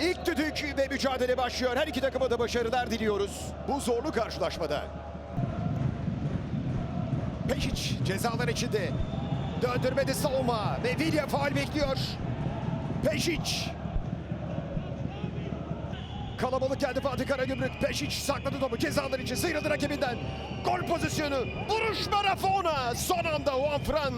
Maç ve mücadele başlıyor. Her iki takıma da başarılar diliyoruz. Bu zorlu karşılaşmada. Peşic cezalar içinde. Döndürmedi savunma ve Vilya faal bekliyor. Peşic. Kalabalık geldi Fatih Karagümrük. Peşic sakladı topu cezalar için sıyrıldı rakibinden. Gol pozisyonu. Vuruş Marafona. Son anda Juan Fran.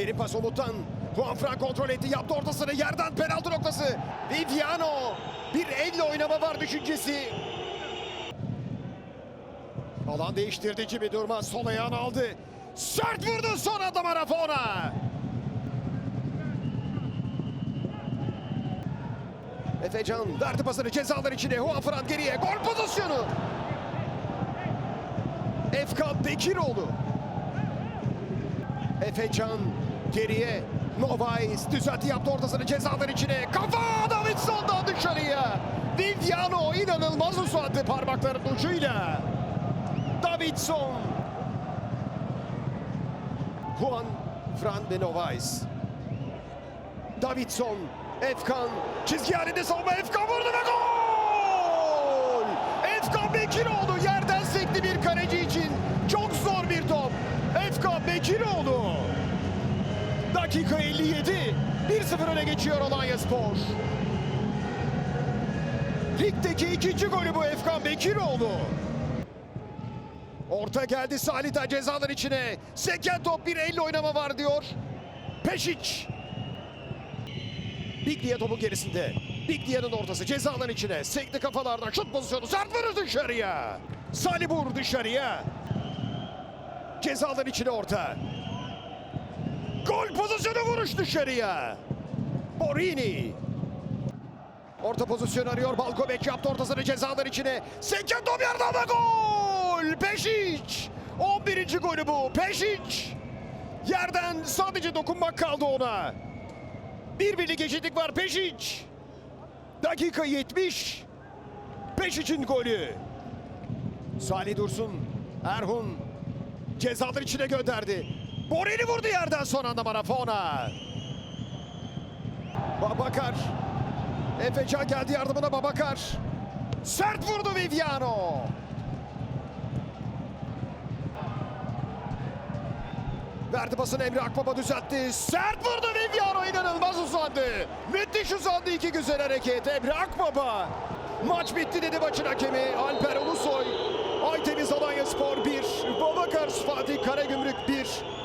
Derin pas Umut'tan. Juan Fran kontrol etti. Yaptı ortasını. Yerden penaltı noktası. Viviano. Bir elle oynama var düşüncesi. Alan değiştirdi Jimmy Durmaz. Sol ayağını aldı. Sert vurdu son anda Marafona. Efecan verdi pasını cezalar içine. Juan Fran geriye. Gol pozisyonu. Efkan Bekiroğlu. Efecan geriye. Novais düzeltti yaptı ortasını cezalar içine. Kafa Davidson'dan dışarıya. Viviano inanılmaz uzattı parmaklarının ucuyla. Davidson. Juan Fran ve Novais. Davidson. Efkan. Çizgi halinde savunma. Efkan vurdu ve gol! Efkan Bekiroğlu yerden sekti bir kaleci için. Dakika 57. 1-0 öne geçiyor Alanya Spor. Ligdeki ikinci golü bu Efkan Bekiroğlu. Orta geldi Salih'ten cezalar içine. Seken top bir elle oynama var diyor. Peşic. Biglia topun gerisinde. Biglia'nın ortası cezaların içine. Sekti kafalardan şut pozisyonu. Sert vurur dışarıya. Salibur dışarıya. Cezaların içine orta. Gol pozisyonu vuruş dışarıya. Borini. Orta pozisyon arıyor. Balkovic yaptı ortasını cezalar içine. Seken top yerden ve gol. Peşic. 11. golü bu. Peşic. Yerden sadece dokunmak kaldı ona. Bir birlik eşitlik var Peşic. Dakika 70. Peşic'in golü. Salih Dursun. Erhun. Cezalar içine gönderdi. Borini vurdu yerden son anda Marafona. Babakar. Efecan geldi yardımına Babakar. Sert vurdu Viviano. Verdi pasını Emre Akbaba düzeltti. Sert vurdu Viviano inanılmaz uzandı. Müthiş uzandı iki güzel hareket. Emre Akbaba. Maç bitti dedi maçın hakemi Alper Ulusoy. Aytemiz Alanya Spor 1. Babakar Fatih Karagümrük 1.